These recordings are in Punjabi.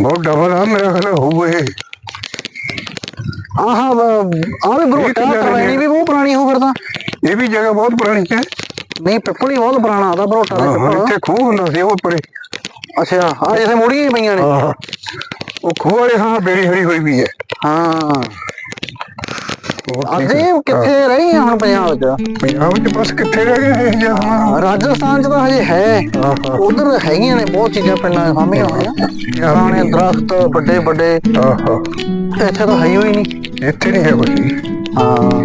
ਬਹੁਤ ਡਬਲ ਆ ਮੇਰਾ ਖਿਆਲ ਇਹ। ਆਹ ਆਹ ਵੀ ਬਰੋਟਾ ਪੁਰਾਣੀ ਵੀ ਬਹੁਤ ਪੁਰਾਣੀ ਹੋ ਫਿਰ ਤਾਂ। ਇਹ ਵੀ ਜਗ੍ਹਾ ਬਹੁਤ ਪੁਰਾਣੀ ਹੈ। ਨਹੀਂ ਪਿੱਪਲ ਹੀ ਬਹੁਤ ਪੁਰਾਣਾ ਆਦਾ ਬਰੋਟਾ ਦਾ ਹਾਂ ਹਾਂ, ਪਿੱਪਲ। ਇੱਥੇ ਖੂਹ ਹੁੰਦਾ ਸੀ ਉਹ ਪਰੇ ਅੱਛਾ ਆ ਜਿੱਥੇ ਮੁੜੀਆਂ ਹੀ ਪਈਆਂ ਨੇ। ਉਹ ਖੂਹ ਵਾਲੇ ਹਾਂ ਬੇੜੀ ਹਰੀ ਹੋਈ ਵੀ ਹੈ। ਹਾਂ। ਇਹ ਕਿੱਥੇ ਰਹੀ ਹੁਣ ਪੰਜਾਬ 'ਚ। ਪੰਜਾਬ ਚ ਬਸ ਕਿੱਥੇ ਰਹਿ ਗਏ ਇਹ ਜਹਾਂ ਰਾਜਸਥਾਨ 'ਚ ਤਾਂ ਹਜੇ ਹੈ। ਉਧਰ ਹੈਗੀਆਂ ਨੇ ਬਹੁਤ ਚੀਜ਼ਾਂ ਪਿੰਡਾਂ 'ਚ ਸਾਹਮਣੇ ਹੋਈਆਂ ਪੁਰਾਣੇ ਦਰਖਤ ਵੱਡੇ ਵੱਡੇ। ਆਹ ਇੱਥੇ ਤਾਂ ਹੈ ਹੀ ਨਹੀਂ। ਇੱਥੇ ਨਹੀਂ ਹੈ ਕੁਝ ਹਾਂ।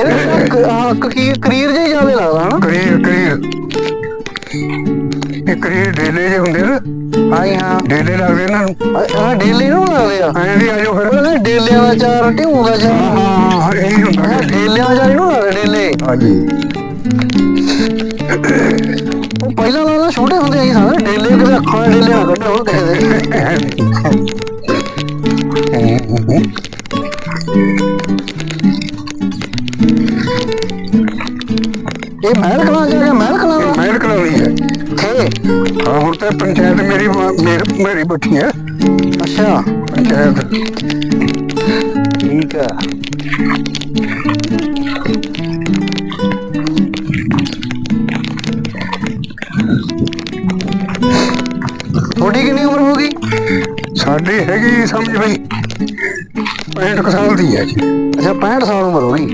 ਇਹਦੇ ਵਿੱਚ ਕ- ਆਹ ਕੀ ਕਰੀਰ ਜਿਹਾ ਜ਼ਿਆਦਾ ਲੱਗਦਾ ਹਨਾ। ਕਰੀਰ ਕਰੀਰ। ਇਹ ਕਰੀਰ ਡੇਲੇ ਜੇ ਹੁੰਦੇ ਨਾ। ਹਾਂ ਜੀ, ਹਾਂ। ਡੇਲੇ ਲੱਗਦੇ ਇਹਨਾਂ ਨੂੰ। ਆ- ਡੇਲੇ ਨੂੰ ਲੱਗਦੇ ਆ ਐਂ ਵੀ ਆਜੋ ਫਿਰ। ਉਹ ਡੇਲਿਆਂ ਦਾ ਚਾਰ ਢਿਊ ਦਾ ਚਾਰ ਹਾਂ ਹਾਂ ਇਹੀ ਹੁੰਦਾ ਆਹ ਡੇਲਿਆਂ ਦਾ ਚਾਰ ਇਹਨੂੰ ਲੱਗਦੇ ਡੇਲੇ। ਹਾਂਜੀ। ਉਹ ਪਹਿਲਾਂ ਤਾਂ ਛੋਟੇ ਹੁੰਦੇ ਆਈ ਸਾਰੇ। ਡੇਲੇ ਕਿਤੇ ਅੱਖਾਂ ਦੇ ਡੇਲੇ ਨਾ ਕੱਢੋ ਉਹ ਕਿਸੇ ਦੇ। ਇਹ ਮਹਿਲ ਕਲਾਂ ਜਿਹੜਾ ਮਹਿਲ ਕਲਾਂ ਮਹਿਲ ਕਲੋਨੀ ਹੈ। ਥੇ ਹਾਂ ਹੁਣ ਤਾਂ ਪੰਚਾਇਤ ਮੇਰੀ ਮਾਂ- ਮੇਰ- ਮੇਰੀ ਬੱਠੀ ਹੈ ਅੱਛਾ ਪੰਚਾਇਤ ਠੀਕ ਆ ਤੁਹਾਡੀ ਕਿੰਨੀ ਉਮਰ ਹੋ ਗਈ ਸਾਡੀ ਹੈਗੀ ਸਮਝ ਬਈ 65 ਕੁ ਸਾਲ ਦੀ ਹੈ ਜੀ ਅੱਛਾ 65 ਸਾਲ ਉਮਰ ਹੋ ਗਈ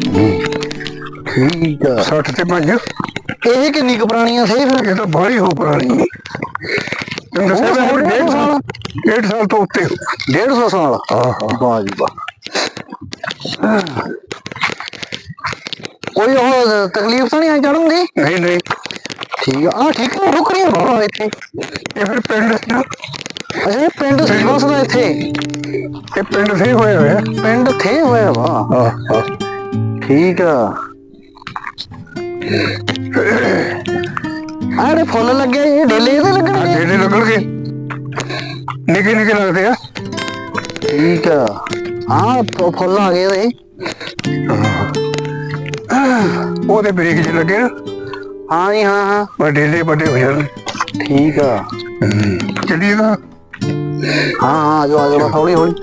ਠੀਕ ਆ 60 ਤੇ 5 ਇਹ ਕਿੰਨੀ ਕੁ ਪੁਰਾਣੀਆਂ ਸੀ ਫਿਰ ਇਹ ਤਾਂ ਬਾਹਲੀ ਹੋ ਪੁਰਾਣੀ ਹੈ ਤੈਨੂੰ ਦੱਸਿਆ ਉਹ ਤਾਂ ਸਾਢੇ ਡੇਢ ਤਿੰਨ ਸਾਲ ਡੇਢ ਸਾਲ ਤੋਂ ਉੱਤੇ ਹੋ 150 ਸਾਲ। ਆਹ। ਵਾਹ ਜੀ ਵਾਹ। ਕੋਈ ਉਹ ਤਕਲੀਫ ਤਾਂ ਨਹੀਂ ਚੜਨ ਦੀ? ਨਹੀਂ ਨਹੀਂ। ਠੀਕ ਆ। ਆਹ ਠੀਕ ਹੈ ਰੁਕ ਰਹੀ ਬਾਬਾ ਇੱਥੇ। ਇਹ ਫਿਰ ਪਿੰਡ ਸੀ ਨਾ। ਅੱਛਾ ਇਹ ਪਿੰਡ ਸੀ ਵਸਦਾ ਇੱਥੇ? ਇਹ ਪਿੰਡ ਸੇ ਹੋਇਆ ਹੋਇਆ। ਪਿੰਡ ਥੇ ਹੋਇਆ ਵਾ। ਆਹ ਆਹ। ਠੀਕ ਆ। ਆੜੇ ਫੁੱਲ ਲੱਗੇ ਇਹ ਡੇਲੇ ਇਹਦੇ ਆ ਲੱਗਣਗੇ ਡੇਲੇ ਲੱਗਣਗੇ ਨਿੱਕੇ ਨਿੱਕੇ ਲੱਗਦੇ ਆ। ਠੀਕ ਆ। ਹਾਂ ਫੁ- ਫੁੱਲ ਆ ਗਏ ਇਹਦੇ ਉਹਦੇ ਬ੍ਰੇਕ ਜੇ ਲੱਗੇ ਨਾ ਹਾਂ ਜੀ ਹਾਂ ਹਾਂ। ਪਰ ਡੇਲੇ ਵੱਡੇ ਹੋ ਜਾਣ। ਠੀਕ ਆ। ਚੱਲੀਏ ਨਾ ਹਾਂ ਹਾਂ ਆਜੋ ਆਜੋ ਬਸ ਹੌਲੀ ਹੌਲੀ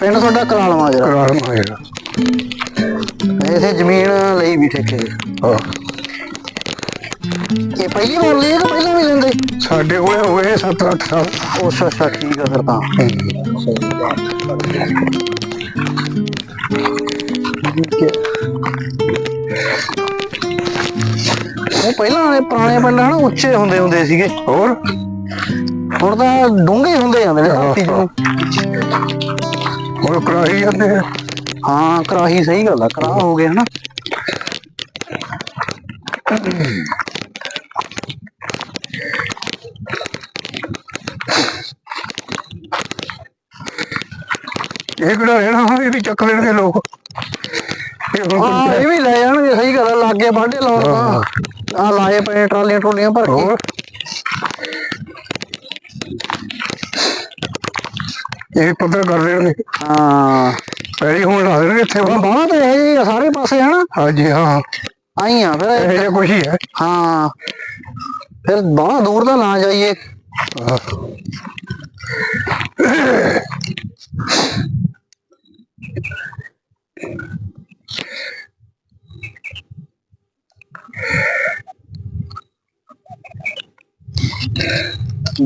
ਪਿੰਡ ਤੁਹਾਡਾ ਕਰਾਲ ਮਾਜਰਾ। ਕਰਾਰ ਮਾਏਗਾ ਇਥੇ ਜ਼ਮੀਨ ਲਈ ਵੀ ਠੇਕੇ ਤੇ। ਹਾਂ। ਇਹ ਪਹਿਲੀ ਵਾਰ ਲਈ ਹੈ ਕਿ ਪਹਿਲਾਂ ਵੀ ਲੈਂਦੇ? ਸਾਡੇ ਕੋਲੇ ਹੋਏ 7-8 ਸਾਲ। ਉਹ ਅੱਛਾ ਠੀਕ ਆ ਫਿਰ ਤਾਂ। ਉਹ ਪਹਿਲਾਂ ਵਾਲੇ ਪੁਰਾਣੇ ਪਿੰਡ ਹਨਾ ਉੱਚੇ ਹੁੰਦੇ ਹੁੰਦੇ ਸੀਗੇ। ਹੋਰ? ਹੁਣ ਤਾਂ ਡੂੰਘੇ ਹੁੰਦੇ ਜਾਂਦੇ ਨੇ ਧਰਤੀ ਨੂੰ। ਹੁਣ ਕਰਾਈ ਜਾਂਦੇ ਆ। ਹਾਂ ਕਰਾਹੀ ਸਹੀ ਗੱਲ ਆ ਕਰਾਹ ਹੋ ਗਏ ਹਨਾ ਇਹ ਕਿਹੜਾ ਰਹਿਣਾ ਇਹ ਵੀ ਚੱਕ ਲੈਣਗੇ ਲੋਕ। ਇਹ ਹੁਣ ਹਾਂ ਇਹ ਵੀ ਲੈ ਜਾਣਗੇ ਸਹੀ ਗੱਲ ਆ ਲਾਗੇ ਬਾਂਡੇ ਲਾਉਣ ਤਾਂ। ਆ ਲਾਏ ਪਏ ਟਰਾਲੀਆਂ ਟਰੋਲੀਆਂ ਭਰ ਕੇ। ਹੋਰ? ਇਹ ਪੱਧਰ ਕਰ ਦੇਣਗੇ ਹਾਂ। ਪਹਿਲੀ ਹੁਣ ਲਾ ਦੇਣਗੇ ਇੱਥੇ। ਹੁਣ ਬਾਹਾਂ ਤੇ ਇਹ ਆ ਸਾਰੇ ਪਾਸੇ ਹਨਾ? ਹਾਂਜੀ ਹਾਂ। ਆਈ ਆ ਫਿਰ। ਇਹ ਜਿਹਾ ਕੁਛ ਹੀ ਹੈ। ਹਾਂ। ਫਿਰ ਬਾਹਲਾ ਦੂਰ ਤਾਂ ਨਾ ਜਾਈਏ। ਹਾਂ।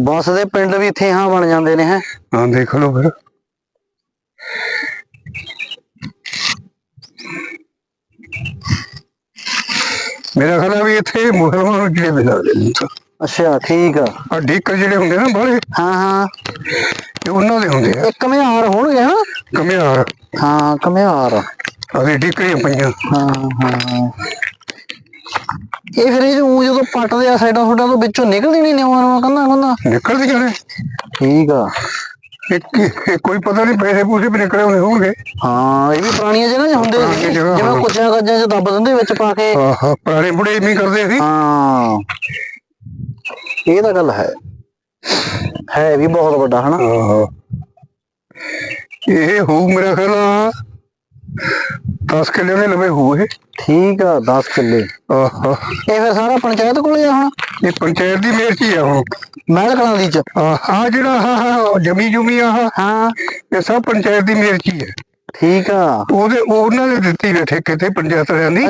ਬੱਸ ਦੇ ਪਿੰਡ ਵੀ ਇੱਥੇ ਹਾਂ ਬਣ ਜਾਂਦੇ ਨੇ ਹੈ। ਹਾਂ ਦੇਖ ਲਓ ਫਿਰ। ਮੇਰਾ ਖਿਆਲ ਹੈ ਵੀ ਇੱਥੇ ਮੁਸਲਮਾਨ ਜਿਹੜੇ ਮਿਲਦੇ ਨੇ ਅੱਛਾ ਠੀਕ ਆ। ਆ ਡੀਕਰ ਜਿਹੜੇ ਹੁੰਦੇ ਨਾ ਬਾਹਲੇ ਹਾਂ ਹਾਂ। ਇਹ ਉਹਨਾਂ ਦੇ ਹੁੰਦੇ ਆ। ਇਹ ਕਮਿਆਰ ਹੋਣਗੇ ਹਨਾ ਕਮਿਆਰ ਹਾਂ ਕਮਿਆਰ ਅਗੇ ਡੀਕਰੀਆਂ ਪਈਆਂ। ਹਾਂ ਹਾਂ। ਇਹ ਫਿਰ ਇਹ ਜੋ ਜਦੋਂ ਪੱਟਦੇ ਆ ਸਾਈਡਾਂ ਸਾਈਡਾਂ ਤੋਂ ਵਿੱਚੋਂ ਨਿਕਲਦੀ ਨਹੀਂ ਨਿਵਾਂ ਨਿਵਾਂ ਕੰਨਾ ਕੰਨਾ ਨਿਕਲਦੀਆਂ ਨੇ ਠੀਕ ਆ। ਇੱਕ ਕੋਈ ਪਤਾ ਨਹੀਂ ਪੈਸੇ ਪੂਸੇ ਵੀ ਨਿਕਲੇ ਹੋਣੇ ਹੋਣਗੇ। ਹਾਂ ਇਹ ਵੀ ਪੁਰਾਣੀਆਂ ਜਗ੍ਹਾ 'ਚ ਹੁੰਦੇ ਜਿਵੇਂ ਹਾਂ। ਕੁੱਚਿਆਂ ਕੱਜਾਂ 'ਚ ਦੱਬ ਦਿੰਦੇ ਵਿੱਚ ਪਾ ਕੇ। ਆਹ ਪੁਰਾਣੇ ਬੁੜੇ ਇਵੇਂ ਹੀ ਕਰਦੇ ਸੀ। ਹਾਂ। ਇਹ ਤਾਂ ਗੱਲ ਹੈ। ਹੈ ਵੀ ਬਹੁਤ ਵੱਡਾ ਹਨਾ? ਆਹ ਇਹ ਹੋਊ ਮੇਰਾ ਖਿਆਲ 10 ਕਿੱਲੇ ਦੇ ਲਵੇ ਹੋਏ ਠੀਕ ਆ 10 ਕਿੱਲੇ। ਆਹ। ਇਹ ਫਿਰ ਸਾਰਾ ਪੰਚਾਇਤ ਕੋਲੇ ਆ ਹੁਣ? ਇਹ ਪੰਚਾਇਤ ਦੀ ਮਿਹਰਤੀ ਆ ਹੁਣ। ਮਹਿਲ ਕਲਾਂ ਦੀ ਚ? ਆਹ ਜਿਹੜਾ ਆਹ ਜਮੀ ਜੁਮੀ ਆਹ ਹਾਂ। ਇਹ ਸਭ ਪੰਚਾਇਤ ਦੀ ਮਿਹਰਤੀ ਹੈ ਠੀਕ ਆ। ਉਹਦੇ ਉਹਨਾਂ ਨੇ ਦਿੱਤੀ ਨੇ ਠੇਕੇ ਤੇ ਪੰਚਾਇਤ ਵਾਲਿਆਂ ਦੀ।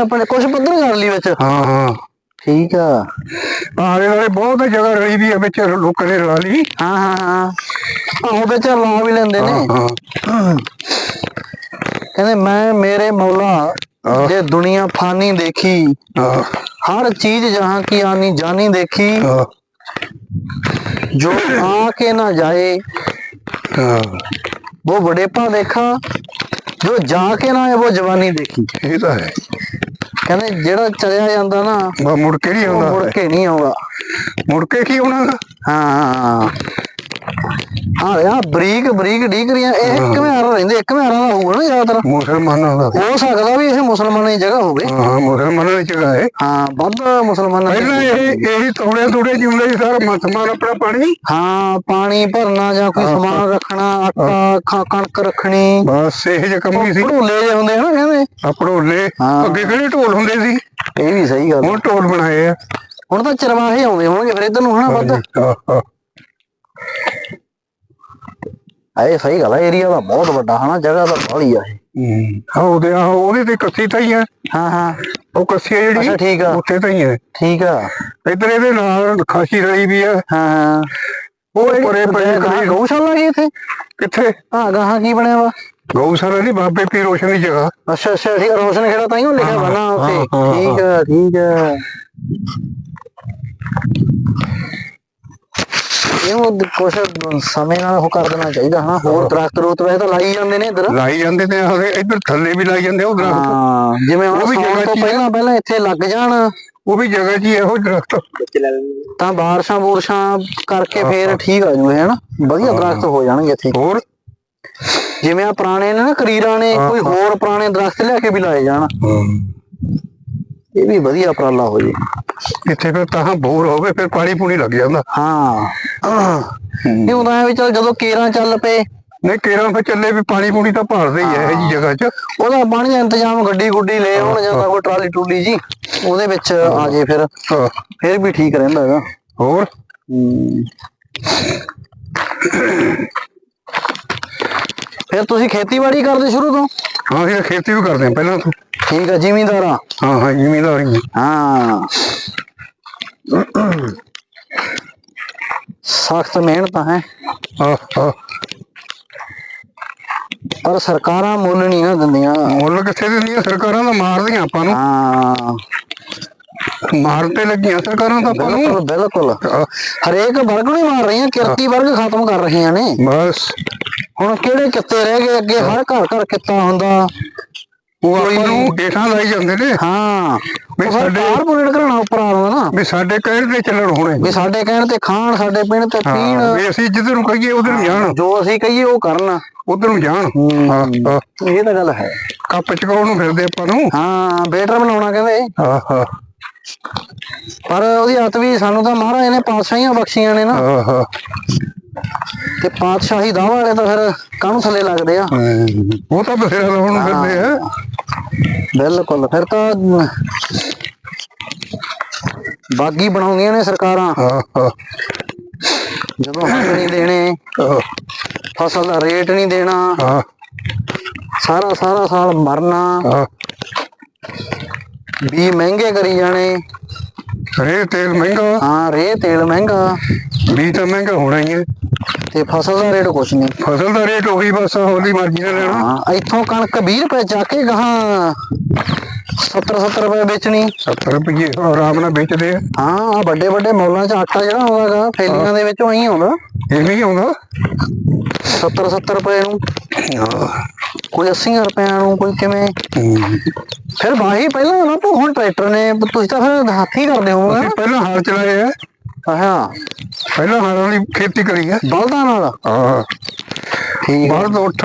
ਆਪਣੇ ਕੁਝ ਪੱਧਰ ਕਰ ਲਈ ਵਿੱਚ? ਹਾਂ ਹਾਂ। ਠੀਕ ਆ। ਆਲੇ ਵਾਲੇ ਬਹੁਤ ਜਗ੍ਹਾ ਰਲੀ ਵੀ ਆ ਵਿੱਚ ਲੋਕਾਂ ਨੇ ਰਲਾ ਲਈ। ਹਾਂ ਹਾਂ ਹਾਂ। ਆਹੋ ਵਿੱਚ ਲਾ ਵੀ ਲੈਂਦੇ ਨੇ। ਹਾਂ ਹਾਂ। ਕਹਿੰਦੇ ਮੈਂ ਮੇਰੇ ਮੌਲਾ ਜੇ ਦੁਨੀਆ ਫਾਨੀ ਦੇਖੀ ਹਰ ਚੀਜ਼ ਜਹਾਂ ਕੀ ਆਨੀ ਜਾਨੀ ਦੇਖੀ ਜੋ ਆ ਕੇ ਨਾ ਜਾਏ। ਉਹ ਬੜੇਪਾ ਦੇਖਾ ਜੋ ਜਾ ਕੇ ਨਾ ਆਏ ਉਹ ਜਵਾਨੀ ਦੇਖੀ। ਇਹ ਤਾਂ ਹੈ। ਕਹਿੰਦੇ ਜਿਹੜਾ ਚਲਿਆ ਜਾਂਦਾ ਨਾ ਮੁੜ ਕੇ ਨਹੀਂ ਆਉਂਦਾ। ਮੁੜ ਕੇ ਨਹੀਂ ਆਉਂਦਾ। ਮੁੜ ਕੇ ਕੀ ਹੋਣਾ ਹਾਂ। ਹਾਂ ਆ ਬਰੀਕ ਬਰੀਕ ਡੀਗਰੀਆਂ ਇਹ ਕਿਵੇਂ ਆ ਰਹਿੰਦੇ ਇੱਕ ਮਹਿਰਾ ਦਾ ਹੋਊਗਾ ਨਾ ਜ਼ਿਆਦਾਤਰ। ਮੁਸਲਮਾਨਾਂ ਦਾ। ਹੋ ਸਕਦਾ ਵੀ ਇਹ ਮੁਸਲਮਾਨਾਂ ਦੀ ਜਗ੍ਹਾ ਹੋਵੇ। ਹਾਂ ਮੁਸਲਮਾਨਾਂ ਦੀ ਜਗ੍ਹਾ ਹੈ। ਹਾਂ ਵੱਧ ਮੁਸਲਮਾਨਾਂ ਦੀ ਪਹਿਲਾਂ ਇਹ ਇਹ ਤੋੜੇ ਤੋੜੇ ਜਿਉਂਦੇ ਸੀ ਸਾਰਾ ਮਸਮਾਨ ਆਪਣਾ ਪਾਣੀ। ਹਾਂ ਪਾਣੀ ਭਰਨਾ ਜਾਂ ਕੋਈ ਸਮਾਨ ਰੱਖਣਾ ਆਟਾ ਖਾ- ਕਣਕ ਰੱਖਣੀ। ਬਸ ਇਹ ਜਿਹਾ ਕੰਮ ਹੀ ਸੀ। ਭੜੂਲੇ ਜੇ ਹੁੰਦੇ ਆ ਨਾ ਕਹਿੰਦੇ। ਹਾਂ। ਅੱਗੇ ਕਿਹੜੇ ਢੋਲ ਹੁੰਦੇ ਸੀ? ਇਹ ਵੀ ਸਹੀ ਗੱਲ ਹੁਣ ਢੋਲ ਬਣਾਏ ਆ। ਹੁਣ ਤਾਂ ਚਰਵਾਹੇ ਆਉਂਦੇ ਹੋਣਗੇ ਫਿਰ ਇਧਰ ਨੂੰ ਹਨਾ ਵੱਧ। ਆ ਇਹ ਸਹੀ ਗੱਲ ਆ ਏਰੀਆ ਦਾ ਬਹੁਤ ਵੱਡਾ ਹਨਾ ਜਗ੍ਹਾ ਤਾਂ ਬਾਹਲੀ ਆ ਇਹ। ਹੂੰ। ਹਾਂ ਉਹਦੇ ਆ ਉਹਦੇ ਤੇ ਕੱਸੀ ਤਾਂ ਹੀ ਹੈ ਹਾਂ ਹਾਂ। ਉਹ ਕੱਸੀ ਆ ਜਿਹੜੀ ਅੱਛਾ, ਠੀਕ ਆ। ਉੱਥੇ ਤਾਂ ਹੀ ਹੈ ਠੀਕ ਆ। ਇੱਧਰ ਇਹਦੇ ਨਾਲ ਖਾਸੀ ਰਲੀ ਵੀ ਆ। ਹਾਂ ਹਾਂ। ਉਹ ਪਰੇ ਪਰੇ ਕਰੀ ਗਊਸ਼ਾਲਾ ਕੀ ਇੱਥੇ? ਕਿੱਥੇ? ਹਾਂ ਗਾਹਾਂ ਕੀ ਬਣਿਆ ਵਾ? ਗਊਸ਼ਾਲਾ ਨਹੀਂ ਬਾਬੇ ਪੀਰ ਰੋਸ਼ਨ ਦੀ ਜਗ੍ਹਾ। ਅੱਛਾ ਅੱਛਾ ਠੀਕ ਰੋਸ਼ਨ ਖੇੜਾ ਤਾਂ ਹੀ ਉਹ ਲਿਖਿਆ ਵਾ ਨਾ ਉੱਥੇ। ਹਾਂ, ਹਾਂ, ਠੀਕ ਆ ਠੀਕ ਆ। ਇਹਨੂੰ ਕੁਛ ਸਮੇਂ ਨਾਲ ਉਹ ਕਰ ਦੇਣਾ ਚਾਹੀਦਾ ਹਨਾ? ਹੋਰ ਦਰਖਤ ਰੂਤ ਵੈਸੇ ਤਾਂ ਲਾਈ ਜਾਂਦੇ ਨੇ ਇੱਧਰ। ਲਾਈ ਜਾਂਦੇ ਤੇ ਆਹ ਇੱਧਰ ਥੱਲੇ ਵੀ ਲਾਈ ਜਾਂਦੇ ਉਹ ਦਰਖਤ। ਹਾਂ ਜਿਵੇਂ ਉਹ ਵੀ ਜਗ੍ਹਾ ਤੋਂ। ਪਹਿਲਾਂ ਪਹਿਲਾਂ ਇੱਥੇ ਲੱਗ ਜਾਣ। ਉਹ ਵੀ ਜਗ੍ਹਾ 'ਚ ਹੀ ਇਹੋ ਦਰਖਤ। ਤਾਂ ਬਾਰਿਸ਼ਾਂ ਬੂਰਸ਼ਾਂ ਕਰਕੇ ਫੇਰ ਠੀਕ ਆ ਜੂਏ ਹਨਾ? ਵਧੀਆ ਦਰਖਤ ਹੋ ਜਾਣਗੇ ਇੱਥੇ। ਹੋਰ? ਜਿਵੇਂ ਆ ਪੁਰਾਣੇ ਨੇ ਨਾ ਕਰੀਰਾਂ ਨੇ ਕੋਈ ਹੋਰ ਪੁਰਾਣੇ ਦਰਖਤ ਲਿਆ ਕੇ ਵੀ ਲਾਏ ਜਾਣ। ਇਹ ਵੀ ਵਧੀਆ ਉਪਰਾਲਾ ਹੋ ਜੇ ਇੱਥੇ ਫਿਰ ਤਾਂ ਬੋਰ ਹੋਵੇ ਫਿਰ ਪਾਣੀ ਪੂਣੀ ਲੱਗ ਜਾਂਦਾ। ਹਾਂ। ਇਹ ਹੁੰਦਾ ਹੈ ਵੀ ਚਲ ਜਦੋਂ ਕੇਰਾਂ ਚੱਲ ਪਏ। ਨਹੀਂ ਕੇਰਾਂ ਫਿਰ ਚੱਲੇ ਵੀ ਪਾਣੀ ਪੂਣੀ ਤਾਂ ਭਾਲਦੇ ਹੀ ਹੈ ਇਹ ਜੀ ਜਗ੍ਹਾ 'ਚ। ਉਹਦਾ ਪਾਣੀ ਦਾ ਇੰਤਜ਼ਾਮ ਗੱਡੀ ਗੁੱਡੀ ਲੈ ਆਉਣ ਜਾਂਦਾ ਕੋਈ ਟਰਾਲੀ ਟੂਲੀ ਜੀ ਉਹਦੇ ਵਿੱਚ ਆ ਜੇ ਫਿਰ। ਫਿਰ ਵੀ ਠੀਕ ਰਹਿੰਦਾ ਹੈਗਾ। ਹੋਰ। ਫਿਰ ਤੁਸੀਂ ਖੇਤੀਬਾੜੀ ਕਰਦੇ ਸ਼ੁਰੂ ਤੋਂ? ਹਾਂ ਇਹ ਖੇਤੀ ਵੀ ਕਰਦੇ ਆ ਪਹਿਲਾਂ ਤੋਂ। ਠੀਕ ਆ ਜ਼ਿਮੀਂਦਾਰਾਂ? ਹਾਂ ਹਾਂ ਜ਼ਿਮੀਂਦਾਰੀ ਹਾਂ ਸਖਤ ਮਿਹਨਤ ਹੈ। ਹਾਂ ਹਾਂ। ਪਰ ਸਰਕਾਰਾਂ ਮੁੱਲ ਨਹੀਂ ਨਾ ਦਿੰਦੀਆਂ। ਮੁੱਲ ਕਿੱਥੇ ਦਿੰਦੀਆਂ? ਸਰਕਾਰਾਂ ਤਾਂ ਮਾਰਦੀਆਂ ਆਪਾਂ ਨੂੰ। ਹਾਂ। ਮਾਰ ਤੇ ਲੱਗੀਆਂ ਸਰਕਾਰਾਂ ਤਾਂ ਆਪਾਂ ਨੂੰ। ਬਿਲਕੁਲ ਬਿਲਕੁਲ। ਹਾਂ, ਹਰੇਕ ਵਰਗ ਨੂੰ ਹੀ ਮਾਰ ਰਹੀਆਂ ਕਿਰਤੀ ਵਰਗ ਖਤਮ ਕਰ ਰਹੀਆਂ ਨੇ। ਬਸ। ਹੁਣ ਕਿਹੜੇ ਕਿੱਤੇ ਰਹਿ ਗਏ? ਅੱਗੇ ਹਰ ਘਰ ਘਰ ਕਿੱਤਾ ਹੁੰਦਾ। ਉਹ ਆਪਾਂ ਨੂੰ ਹੇਠਾਂ ਲਾਈ ਜਾਂਦੇ ਨੇ। ਹਾਂ। ਵੀ ਸਾਡੇ- ਕਾਰਪੋਰੇਟ ਘਰਾਣਾ ਉੱਪਰ ਆਉਂਦਾ ਨਾ। ਵੀ ਸਾਡੇ ਕਹਿਣ ਤੇ ਚੱਲਣ ਹੋਣੇ। ਵੀ ਸਾਡੇ ਕਹਿਣ ਤੇ ਖਾਣ ਸਾਡੇ ਪਿੰਡ ਤੇ ਪੀਣ। ਵੀ ਅਸੀਂ ਜਿੱਧਰ ਨੂੰ ਕਹੀਏ ਉਧਰ ਨੂੰ ਜਾਣ। ਜੋ ਅਸੀਂ ਕਹੀਏ ਉਹ ਕਰਨ। ਉਧਰ ਨੂੰ ਜਾਣ। ਇਹ ਤਾਂ ਗੱਲ ਹੈ। ਕੱਪ ਚਕਾਉਣ ਨੂੰ ਫਿਰਦੇ ਆਪਾਂ ਨੂੰ। ਹਾਂ ਬੇਟਰ ਬਣਾਉਣਾ ਕਹਿੰਦੇ। ਹਾਂ ਹਾਂ। ਪਰ ਉਹਦੀ ਹੱਥ ਵੀ ਸਾਨੂੰ ਤਾਂ ਮਹਾਰਾਜ ਨੇ ਪਾਤਸ਼ਾਹੀਆਂ ਬਖਸ਼ੀਆਂ ਨੇ ਨਾ। ਹਾਂ ਹਾਂ। ਤੇ ਪਾਤਸ਼ਾਹੀ ਦਾਵਾ ਵਾਲੇ ਤਾਂ ਫਿਰ ਕਾਹਨੂੰ ਥੱਲੇ ਲੱਗਦੇ ਆ। ਉਹ ਤਾਂ ਲਾਉਣ ਨੂੰ ਫਿਰਦੇ ਆ। ਬਿਲਕੁਲ ਫਿਰ ਤਾਂ ਬਾਗੀ ਬਣਾਉਂਦੀਆਂ ਨੇ ਸਰਕਾਰਾਂ। ਜਦੋਂ ਹੱਕ ਨਹੀਂ ਦੇਣੇ ਫਸਲ ਦਾ ਰੇਟ ਨਹੀਂ ਦੇਣਾ। ਸਾਰਾ ਸਾਰਾ ਸਾਲ ਮਰਨਾ। ਵੀ ਮਹਿੰਗੇ ਕਰੀ ਜਾਣੇ। ਰੇ ਤੇਲ ਮਹਿੰਗਾ। ਹਾਂ ਰੇ ਤੇਲ ਮਹਿੰਗਾ। ਵੀ ਤਾਂ ਮਹਿੰਗਾ ਹੋਣਾ ਹੀ ਹੈ ਤੇ ਫਸਲ ਦਾ ਰੇਟ ਕੁਛ ਨਹੀਂ। ਫਸਲ ਦਾ ਰੇਟ ਉਹੀ ਬਸ ਉਹਦੀ ਮਰਜ਼ੀ ਨਾਲ ਲੈਣਾ। ਹਾਂ ਇੱਥੋਂ ਕਣਕ 20 ਰੁਪਏ ਜਾ ਕੇ ਗਾਹਾਂ 70 70 ਰੁਪਏ ਵੇਚਣੀ। 70 ਰੁਪਏ ਆਰਾਮ ਨਾਲ ਵੇਚਦੇ ਆ। ਹਾਂ ਆ ਵੱਡੇ ਵੱਡੇ ਮੌਲਾਂ 'ਚ ਆਟਾ ਜਿਹੜਾ ਆਉਂਦਾਗਾ ਥੈਲੀਆਂ ਦੇ ਵਿੱਚੋਂ ਆਈ ਆਉਂਦਾ। ਇਹ ਨਹੀਂ ਆਉਂਦਾ? 70 70 ਰੁਪਏ ਨੂੰ। ਹਾਂ ਕੋਈ 80 ਰੁਪਏ ਨੂੰ ਕੋਈ ਕਿਵੇਂ। ਫਿਰ ਵਾਹੀ ਪਹਿਲਾਂ ਨਾ ਤੂੰ ਹੁਣ ਟਰੈਕਟਰ ਨੇ ਤੁਸੀਂ ਤਾਂ ਫਿਰ ਹੱਥੀ ਕਰਦੇ ਹੋਵੋਗੇ ਪਹਿਲਾਂ ਹਲ ਚਲਾਏ ਆ। ਹਾਂ। ਪਹਿਲਾਂ ਹਲਾਂ ਦੀ ਖੇਤੀ ਕਰੀ ਆ ਬਲਦਾਂ ਨਾਲ। ਹਾਂ। ਠੀਕ ਤੋਂ ਉੱਠ।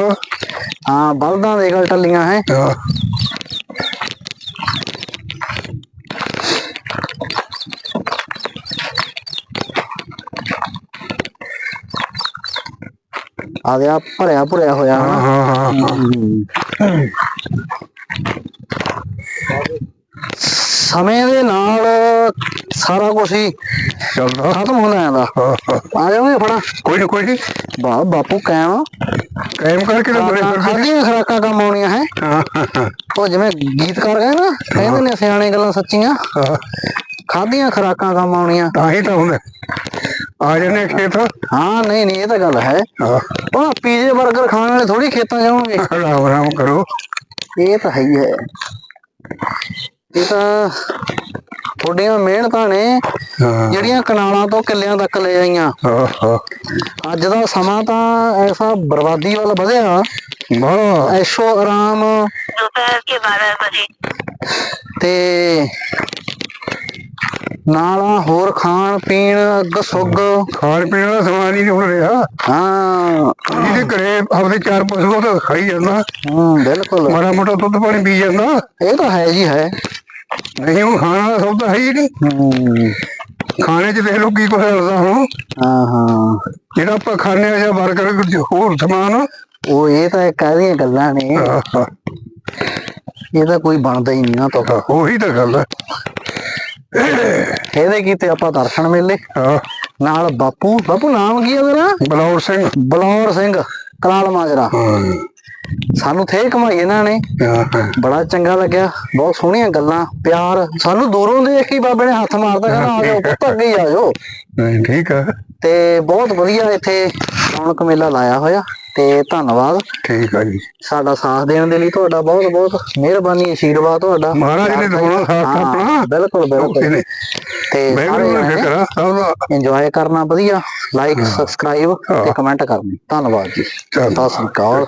ਹਾਂ ਬਲਦਾਂ ਦੇ ਗੱਲ ਟੱਲੀਆਂ ਹੈ। ਹਾਂ। ਆ ਗਿਆ ਭਰਿਆ ਭੁਰਿਆ ਹੋਇਆ। ਹਾਂ ਹਾਂ ਹਾਂ, ਹਾਂ। ਸਮੇਂ ਦੇ ਨਾਲ ਸਾਰਾ ਕੁਝ ਹੀ ਚੱਲਦਾ ਖਤਮ ਹੁੰਦਾ ਜਾਂਦਾ। ਹਾਂ, ਹਾਂ। ਆ ਜਾਓਗੇ ਫੜਾ। ਕੋਈ ਨਾ ਕੋਈ ਨਹੀਂ ਵਾਹ ਬਾਪੂ ਕਾਇਮ ਕਾਇਮ ਕਰਕੇ ਤਾਂ ਬੜੇ ਖਾਦੀਆਂ ਖਰਾਕਾਂ ਕੰਮ ਆਉਣੀਆਂ ਹੈ। ਉਹ ਜਿਵੇਂ ਗੀਤਕਾਰ ਗਏ ਨਾ ਕਹਿੰਦੇ ਨੇ ਸਿਆਣੇ ਗੱਲਾਂ ਸੱਚੀਆਂ। ਹਾਂ। ਖਾਦੀਆਂ ਖਰਾਕਾਂ ਕੰਮ ਆਉਣੀਆਂ। ਤਾਂ ਹੀ ਤਾਂ ਹੁੰਦਾ। ਆ ਜਨੇ ਖੇਤ। ਹਾਂ ਨਹੀਂ ਨਹੀਂ ਇਹ ਤਾਂ ਗੱਲ ਹੈ। ਹਾਂ। ਉਹ ਪੀਜ਼ੇ 버ਗਰ ਖਾਣ ਵਾਲੇ ਥੋੜੀ ਖੇਤਾਂ ਜਾਣਗੇ ਆਰਾਮ ਆਰਾਮ ਕਰੋ। ਇਹ ਤਾਂ ਹੈ ਹੀ ਹੈ। ਇਹ ਤਾਂ ਤੁਹਾਡੀਆਂ ਮਿਹਨਤਾਂ ਨੇ ਜਿਹੜੀਆਂ ਕਨਾਲਾਂ ਤੋਂ ਕਿੱਲਿਆਂ ਤੱਕ ਲੈ ਆਈਆਂ। ਅੱਜ ਦਾ ਸਮਾਂ ਤਾਂ ਐਸਾ ਬਰਬਾਦੀ ਵੱਲ ਵਧਿਆ। ਬੜਾ ਐਸ਼ੋ ਆਰਾਮ। ਦੁਪਹਿਰ ਕੇ 12 ਵਜੇ। ਤੇ ਨਾਲਾ ਹੋਰ ਖਾਣ ਪੀਣ ਅੱਗ ਸੁੱਗ। ਖਾਣ ਪੀਣ ਦਾ ਸਮਾਂ ਹੀ ਹੁਣ ਰਿਹਾ। ਹਾਂ। ਇਹਦੇ ਘਰੇ ਆਪਣੇ ਚਾਰ ਪਸ਼ੂ ਤਾਂ ਖਾਈ ਜਾਂਦਾ। ਹਾਂ ਬਿਲਕੁਲ। ਮਾੜਾ ਮੋਟਾ ਦੁੱਧ ਪਾਣੀ ਪੀ ਜਾਂਦਾ। ਇਹ ਤਾਂ ਹੈ ਜੀ ਹੈ। ਨਹੀਂ ਹੁਣ ਖਾਣਾ ਦਾ ਸੌਦਾ ਹੈ ਹੀ ਨਹੀਂ। ਹੂੰ। ਖਾਣੇ 'ਚ ਦੇਖ ਲਓ ਕੀ ਕੁਛ ਹੁੰਦਾ ਹੁਣ। ਹਾਂ ਹਾਂ। ਜਿਹੜਾ ਆਪਾਂ ਖਾਣੇ ਆ ਜਾਂ ਬਰਗਰ ਕੁਝ ਹੋਰ ਸਮਾਨ। ਉਹ ਇਹ ਤਾਂ ਕਾਹਦੀਆਂ ਗੱਲਾਂ ਨੇ। ਇਹ ਤਾਂ ਕੋਈ ਬਣਦਾ ਹੀ ਨਹੀਂ ਨਾ ਤੋਂ। ਉਹੀ ਤਾਂ ਗੱਲ ਹੈ। ਇਹਦੇ ਕੀਤੇ ਆਪਾਂ ਦਰਸ਼ਨ ਮੇਲੇ। ਹਾਂ ਨਾਲ ਬਾਪੂ ਬਾਪੂ ਨਾਮ ਕੀ ਹੈ ਤੇਰਾ? ਬਲੌਰ ਸਿੰਘ। ਬਲੌਰ ਸਿੰਘ ਕਲਾਲ ਮਾਜਰਾ। ਹਾਂ। ਸਾਨੂੰ ਥੇ ਕਮਾਈ ਇਹਨਾਂ ਨੇ। ਬੜਾ ਚੰਗਾ ਲੱਗਿਆ। ਬਹੁਤ ਸੋਹਣੀਆਂ ਗੱਲਾਂ। ਪਿਆਰ। ਸਾਨੂੰ ਦੂਰੋਂ ਦੇਖ ਕੇ ਬਾਬੇ ਨੇ ਹੱਥ ਮਾਰਦਾ ਕਹਿੰਦਾ ਆ ਜਾਓ ਪੁੱਤ ਅੱਗੇ ਆ ਜਾਓ। ਠੀਕ ਹੈ ਤੇ ਬਹੁਤ ਵਧੀਆ ਇੱਥੇ ਰੌਣਕ ਮੇਲਾ ਲਾਇਆ ਹੋਇਆ। ਤੇ ਧੰਨਵਾਦ। ਠੀਕ ਹੈ ਜੀ। ਸਾਡਾ ਸਾਥ ਦੇਣ ਦੇ ਲਈ ਤੁਹਾਡਾ ਬਹੁਤ ਬਹੁਤ ਮਿਹਰਬਾਨੀ ਆਸ਼ੀਰਵਾਦ ਤੁਹਾਡਾ। ਮਹਾਰਾਜ ਨੇ ਦਿਖਾਉਣਾ ਸਾਥ ਆਪਣਾ। ਬਿਲਕੁਲ ਬਿਲਕੁਲ। ਤੇ ਸਾਰੇ ਆ ਇੰਜੋਏ ਕਰਨਾ ਵਧੀਆ। ਲਾਈਕ ਸਬਸਕ੍ਰਾਈਬ ਤੇ। ਕਮੈਂਟ ਕਰਨੀ। ਧੰਨਵਾਦ ਜੀ। ਸਤਿ ਸ੍ਰੀ ਅਕਾਲ।